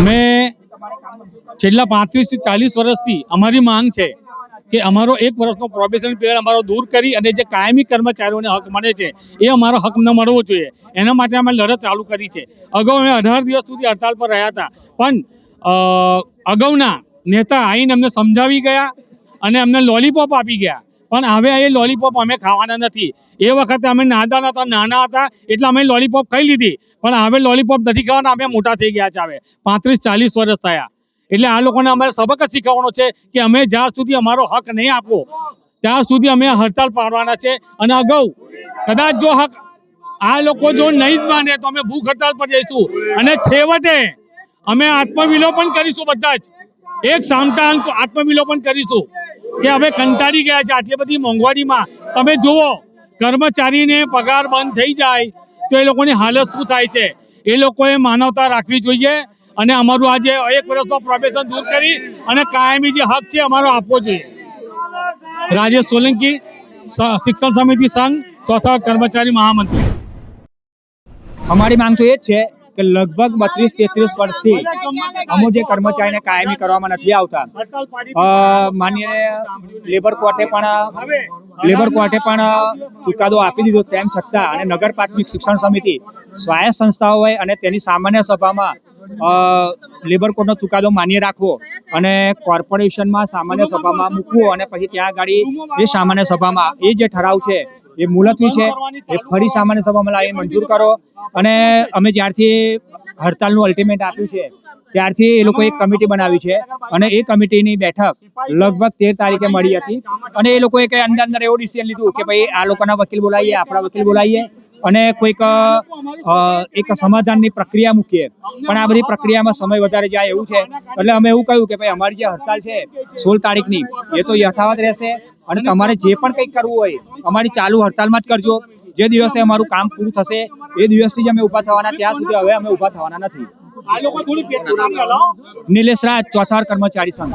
અમે છેલ્લા પાંત્રીસથી ચાલીસ વર્ષથી અમારી માંગ છે કે અમારો એક વર્ષનો પ્રોબેશન પીરિયડ અમારો દૂર કરી અને જે કાયમી કર્મચારીઓને હક મળે છે, એ અમારો હક ન મળવો જોઈએ. એના માટે અમે લડત ચાલુ કરી છે. અગાઉ અમે અઢાર દિવસ સુધી હડતાલ પર રહ્યા હતા. પણ અગાઉના નેતા આવીને અમને સમજાવી ગયા અને અમને લોલીપોપ આપી ગયા. પણ હવે એ લોલીપોપ અમે ખાવાના નથી. એ વખતે અમે નાદા હતા, નાના હતા, એટલે અમે લોલીપોપ ખાઈ લીધી. પણ હવે લોલીપોપ નથી ખાવાના, અમે મોટા થઈ ગયા છે હવે. પાંત્રીસ, ચાલીસ વર્ષ થયા. એટલે આ લોકોને અમારે સબક શીખવવાનો છે કે અમે જ્યાં સુધી અમારો હક નહીં આપવો, ત્યાં સુધી અમે હડતાલ પાડવાના છે અને અગાઉ કદાચ જો હક આ લોકો જો નહીં જ માને તો અમે ભૂખ હડતાલ પર જઈશું. અને છેવટે અમે આત્મવિલોપન કરીશું બધા જ. એક સામતા આત્મવિલોપન કરીશું. કે હવે કંટાળી ગયા છે આટલી બધી મોંઘવારીમાં. તમે જુઓ, કર્મચારીને પગાર બંધ થઈ જાય તો એ લોકોની હાલત શું થાય છે? એ લોકોએ માનવતા રાખવી જોઈએ અને અમારું આજે એક વર્ષનો પ્રોફેશન દૂર કરી અને કાયમી જે હક છે અમારો આપવો જોઈએ. રાજેશ સોલંકી શિક્ષણ સમિતિ સંઘ, ચોથા કર્મચારી મહામંત્રી. અમારી માંગ તો એ જ છે કે લગભગ બત્રીસ તેત્રીસ વર્ષથી અમુક જે કર્મચારીને કાયમી કરવામાં નથી આવતા. માન્ય લેબર કોર્ટે પણ લેબર કોર્ટે પણ ચુકાદો આપી દીધો તેમ છતાં અને નગર પ્રાથમિક શિક્ષણ સમિતિ સ્વાયત્ત સંસ્થાઓ હોય અને તેની સામાન્ય સભામાં લેબર કોર્ટનો ચુકાદો માન્ય રાખવો અને કોર્પોરેશનમાં સામાન્ય સભામાં મૂકવો અને પછી ત્યાં આગળ એ સામાન્ય સભામાં, એ જે ઠરાવ છે એ મુલતવી છે. એ ફરી સામાન્ય સભામાં લાવી મંજૂર કરો. અને અમે જ્યારથી હડતાલનું અલ્ટિમેટ આપ્યું છે, ત્યારથી એ લોકોએ એક કમિટી બનાવી છે. અને એ કમિટીની બેઠક લગભગ તેર તારીખે મળી હતી. અને એ લોકોએ કંઈ અંદર અંદર એવું ડિસિઝન લીધું કે ભાઈ આ લોકોના વકીલ બોલાવીએ, આપણા વકીલ બોલાવીએ. અને કોઈક એક સમાધાનની પ્રક્રિયા મૂકીએ. પણ આ બધી પ્રક્રિયામાં સમય વધારે જાય એવું છે. એટલે અમે એવું કહ્યું કે ભાઈ અમારી જે હડતાલ છે સોળ તારીખની, એ તો યથાવત રહેશે. અને તમારે જે પણ કંઈક કરવું હોય અમારી ચાલુ હડતાલમાં જ કરજો. જે દિવસે અમારું કામ પૂરું થશે એ દિવસથી જ અમે ઊભા થવાના. ત્યાં સુધી હવે અમે ઊભા થવાના નથી. નિલેશ રાજ ચોથાર કર્મચારી સંઘ.